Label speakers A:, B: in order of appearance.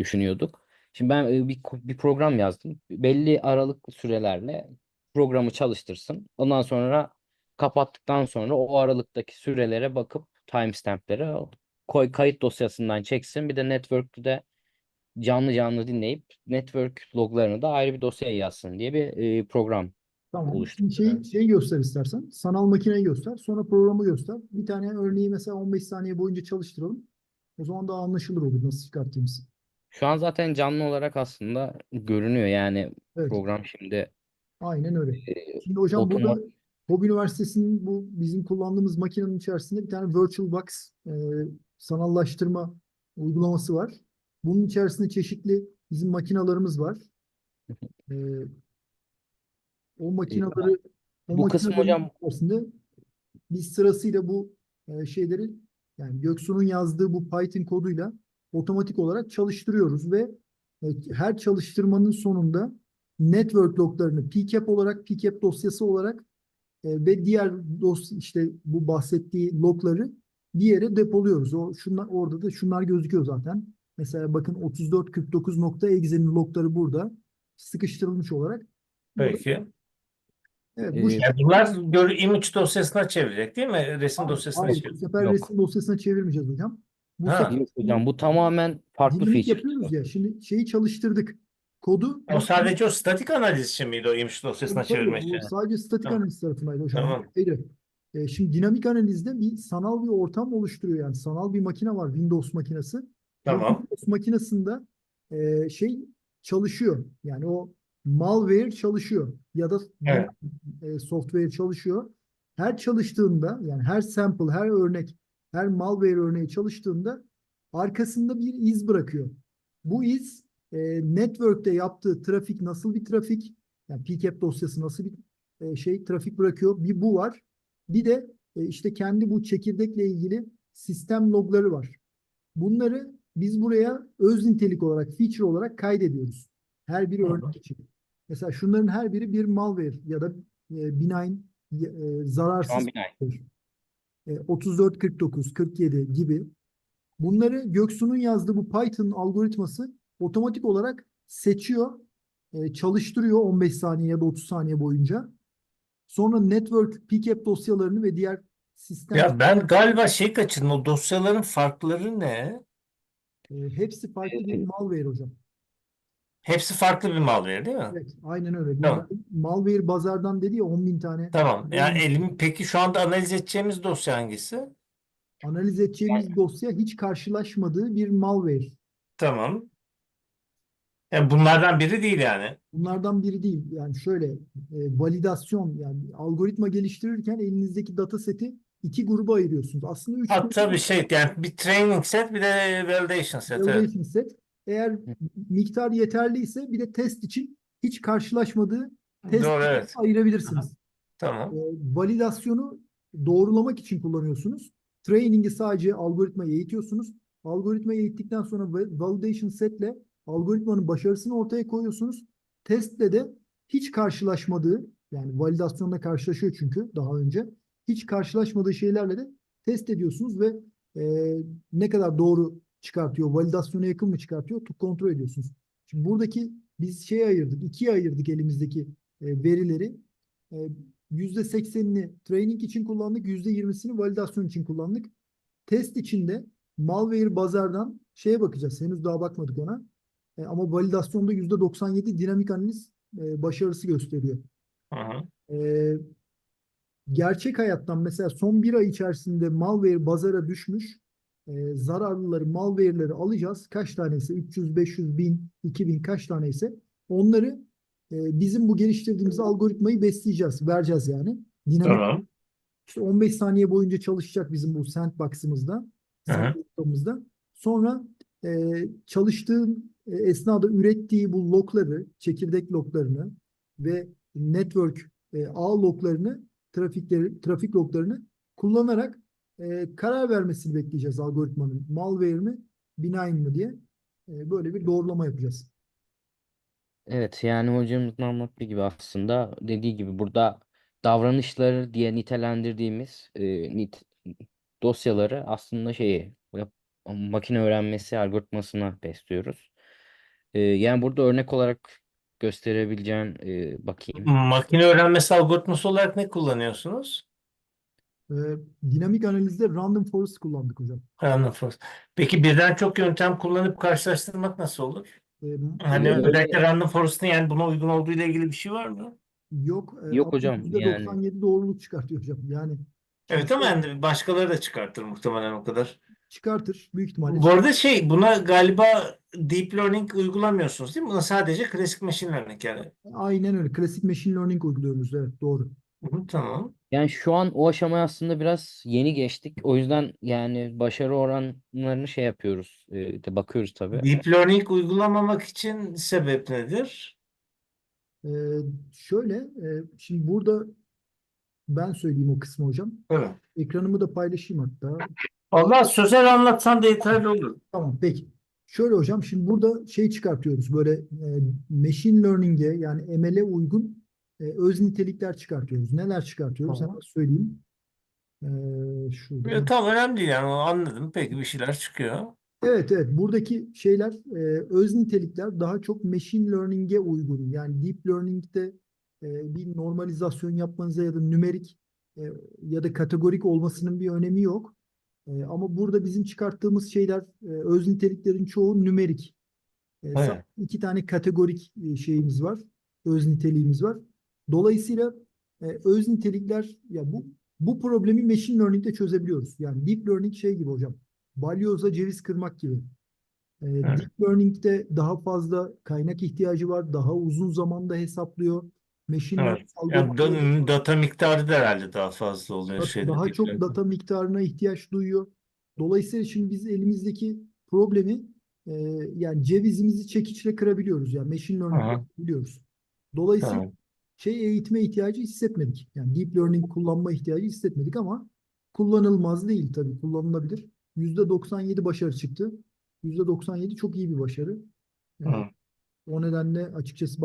A: düşünüyorduk. Şimdi ben bir, bir program yazdım. Belli aralıklı sürelerle programı çalıştırsın. Ondan sonra kapattıktan sonra o aralıktaki sürelere bakıp timestamp'lere koy kayıt dosyasından çeksin. Bir de network'te canlı canlı dinleyip network loglarını da ayrı bir dosyaya yazsın diye bir e, program
B: Tamam.
A: oluşturduk.
B: Şimdi şeyi, şeyi göster istersen. Sanal makineyi göster. Sonra programı göster. Bir tane örneği mesela 15 saniye boyunca çalıştıralım. O zaman daha anlaşılır olur nasıl çıkarttığımız.
A: Şu an zaten canlı olarak aslında görünüyor yani
B: Evet.
A: program şimdi
B: Aynen öyle.
A: e,
B: Şimdi hocam
A: Otomat-
B: burada Hobi Üniversitesi'nin bu bizim kullandığımız makinenin içerisinde bir tane VirtualBox e, sanallaştırma uygulaması var. Bunun içerisinde çeşitli bizim makinalarımız var. E, o makinaları o
A: bu kısmı
B: makinelerin
A: hocam-
B: içerisinde biz sırasıyla bu e, şeyleri yani Göksu'nun yazdığı bu Python koduyla otomatik olarak çalıştırıyoruz ve e, her çalıştırmanın sonunda network loglarını PCAP olarak, PCAP dosyası olarak e, ve diğer dosya işte bu bahsettiği logları bir yere depoluyoruz. O şunlar orada da şunlar gözüküyor zaten. Mesela bakın 3449.exe'nin logları burada sıkıştırılmış olarak. burada.
C: Peki.
B: Evet, bu
A: Ee,
C: Yani bunlar gör image dosyasına çevirecek değil mi? Resim dosyasına
B: Hayır, bu sefer
A: Yok.
B: resim dosyasına çevirmeyeceğiz hocam. Bu
C: Ha.
B: sefer
A: Yok hocam bu tamamen farklı
B: dinamik
A: feature.
B: yapıyoruz ya. Şimdi şeyi çalıştırdık. Kodu
C: O sadece o statik analiz için miydi o image dosyasına
B: Tabii,
C: çevirmek
B: bu
C: için?
B: sadece statik
C: Tamam.
B: analiz tarafındaydı hocam.
C: Tamam.
B: Hayır. E, şimdi dinamik analizde bir sanal bir ortam oluşturuyor yani. Sanal bir makine var Windows makinesi. Ve
C: Tamam.
B: Windows makinesinde e, şey çalışıyor. Yani o malware çalışıyor ya da
C: Evet.
B: e, software çalışıyor. Her çalıştığında yani her sample, her örnek, her malware örneği çalıştığında arkasında bir iz bırakıyor. Bu iz e, network'te yaptığı trafik nasıl bir trafik? Yani PCAP dosyası nasıl bir e, şey trafik bırakıyor? Bir bu var. Bir de e, işte kendi bu çekirdekle ilgili sistem logları var. Bunları biz buraya öz nitelik olarak, feature olarak kaydediyoruz. Her bir
C: Hı hı.
B: örnek için. Mesela şunların her biri bir malware ya da e, benign, e, zararsız
A: binay.
B: E, 34, 49, 47 gibi. Bunları Göksu'nun yazdığı bu Python algoritması otomatik olarak seçiyor, e, çalıştırıyor 15 saniye ya da 30 saniye boyunca. Sonra network PCAP dosyalarını ve diğer sistem
C: Ya ben galiba şey kaçırdım. O dosyaların farkları ne?
B: e, hepsi farklı bir malware hocam.
C: Hepsi farklı bir malware değil mi?
B: Evet, aynen öyle. Bir
C: Tamam.
B: Malware bazardan dedi ya 10 bin tane
C: Tamam. Yani elim peki şu anda analiz edeceğimiz dosya hangisi?
B: analiz edeceğimiz dosya hiç karşılaşmadığı bir malware.
C: Tamam. Yani bunlardan biri değil yani.
B: Bunlardan biri değil. Yani şöyle e, validasyon yani algoritma geliştirirken elinizdeki dataseti iki gruba ayırıyorsunuz. Aslında üç
C: Ha,
B: gruba
C: tabii şey yani bir training set bir de validation set. Evet.
B: validation set. Eğer miktar yeterliyse bir de test için hiç karşılaşmadığı test
C: Doğru, evet.
B: ayırabilirsiniz.
C: Tamam.
B: E, validasyonu doğrulamak için kullanıyorsunuz. Training'i sadece algoritmayı eğitiyorsunuz. Algoritmayı eğittikten sonra va- validation setle algoritmanın başarısını ortaya koyuyorsunuz. Testle de hiç karşılaşmadığı yani validasyonla karşılaşıyor çünkü daha önce hiç karşılaşmadığı şeylerle de test ediyorsunuz ve e, ne kadar doğru çıkartıyor, validasyona yakın mı çıkartıyor tu- kontrol ediyorsunuz. Şimdi buradaki biz şeye ayırdık, ikiye ayırdık elimizdeki e, verileri. E, %80'ini training için kullandık, %20'sini validasyon için kullandık. Test içinde malware bazardan şeye bakacağız. Henüz daha bakmadık ona. E, ama validasyonda %97 dinamik analiz e, başarısı gösteriyor.
C: Hı.
B: E, gerçek hayattan mesela son bir ay içerisinde malware bazara düşmüş e, zararlıları, malware'leri alacağız. Kaç tanesi? 300, 500, 1000, 2000 kaç taneyse onları e, bizim bu geliştirdiğimiz algoritmayı besleyeceğiz, vereceğiz yani. Dinamik
C: Tamam.
B: işte 15 saniye boyunca çalışacak bizim bu sandbox'ımızda, sandbox'ımızda. Sonra e, çalıştığın e, esnada ürettiği bu logları, çekirdek loglarını ve network e, ağ loglarını, trafikleri, trafik loglarını kullanarak e, karar vermesini bekleyeceğiz algoritmanın. Malware mi, benign mi diye e, böyle bir doğrulama yapacağız.
A: Evet yani hocamızın anlattığı gibi aslında dediği gibi burada davranışları diye nitelendirdiğimiz e, nit dosyaları aslında şeyi yap- makine öğrenmesi algoritmasına besliyoruz. Ee, yani burada örnek olarak gösterebileceğim e, bakayım.
C: Makine öğrenmesi algoritması olarak ne kullanıyorsunuz?
B: Ee, dinamik analizde random forest kullandık hocam.
C: Random forest. Peki birden çok yöntem kullanıp karşılaştırmak nasıl olur?
B: Ee,
C: Hani
A: Ee,
C: özellikle random forest'ın yani buna uygun olduğu ile ilgili bir şey var mı?
B: yok. e,
A: Yok hocam, yani.
B: %97 doğruluk çıkartıyor hocam. Yani
C: Evet ama yani başkaları da çıkartır muhtemelen o kadar.
B: çıkartır büyük ihtimalle.
C: Bu arada şey buna galiba deep learning uygulamıyorsunuz değil mi? Buna sadece klasik machine learning yani.
B: Aynen öyle. Klasik machine learning uyguluyoruz. Evet doğru.
C: Hı tamam.
A: Yani şu an o aşamaya aslında biraz yeni geçtik. O yüzden yani başarı oranlarını şey yapıyoruz. e, de bakıyoruz tabii.
C: Deep learning uygulamamak için sebep nedir?
B: Ee, şöyle e, şimdi burada ben söyleyeyim o kısmı hocam.
C: Evet.
B: Ekranımı da paylaşayım hatta.
C: Allah sözel anlatsan da yeterli olur.
B: Tamam peki. Şöyle hocam şimdi burada şey çıkartıyoruz böyle e, machine learning'e yani ML'e uygun e, öz nitelikler çıkartıyoruz. Neler çıkartıyoruz?
C: Tamam.
B: Hemen söyleyeyim. Ee, şurada.
C: Ya, tamam önemli değil yani anladım. Peki bir şeyler çıkıyor.
B: Evet evet buradaki şeyler e, öz nitelikler daha çok machine learning'e uygun. Yani deep learning'de e, bir normalizasyon yapmanıza ya da nümerik e, ya da kategorik olmasının bir önemi yok. E, ama burada bizim çıkarttığımız şeyler e, öz niteliklerin çoğu nümerik. E,
C: Evet.
B: iki tane kategorik e, şeyimiz var. Öz niteliğimiz var. Dolayısıyla e, öz nitelikler ya bu bu problemi machine learning'de çözebiliyoruz. Yani deep learning şey gibi hocam. Balyoza ceviz kırmak gibi. Ee,
C: Evet.
B: Deep Learning'de daha fazla kaynak ihtiyacı var. Daha uzun zamanda hesaplıyor. Machine
C: Evet. Yani data miktarı da herhalde daha fazla oluyor
B: daha
C: deep
B: çok
C: learning.
B: data miktarına ihtiyaç duyuyor. Dolayısıyla şimdi biz elimizdeki problemi e, yani cevizimizi çekiçle kırabiliyoruz. Yani machine learning
C: Aha.
B: biliyoruz. Dolayısıyla
C: Tamam.
B: Şey eğitime ihtiyacı hissetmedik. Yani deep learning kullanma ihtiyacı hissetmedik ama kullanılmaz değil tabii kullanılabilir. %97 başarı çıktı. %97 çok iyi bir başarı.
C: Hı.
B: O nedenle açıkçası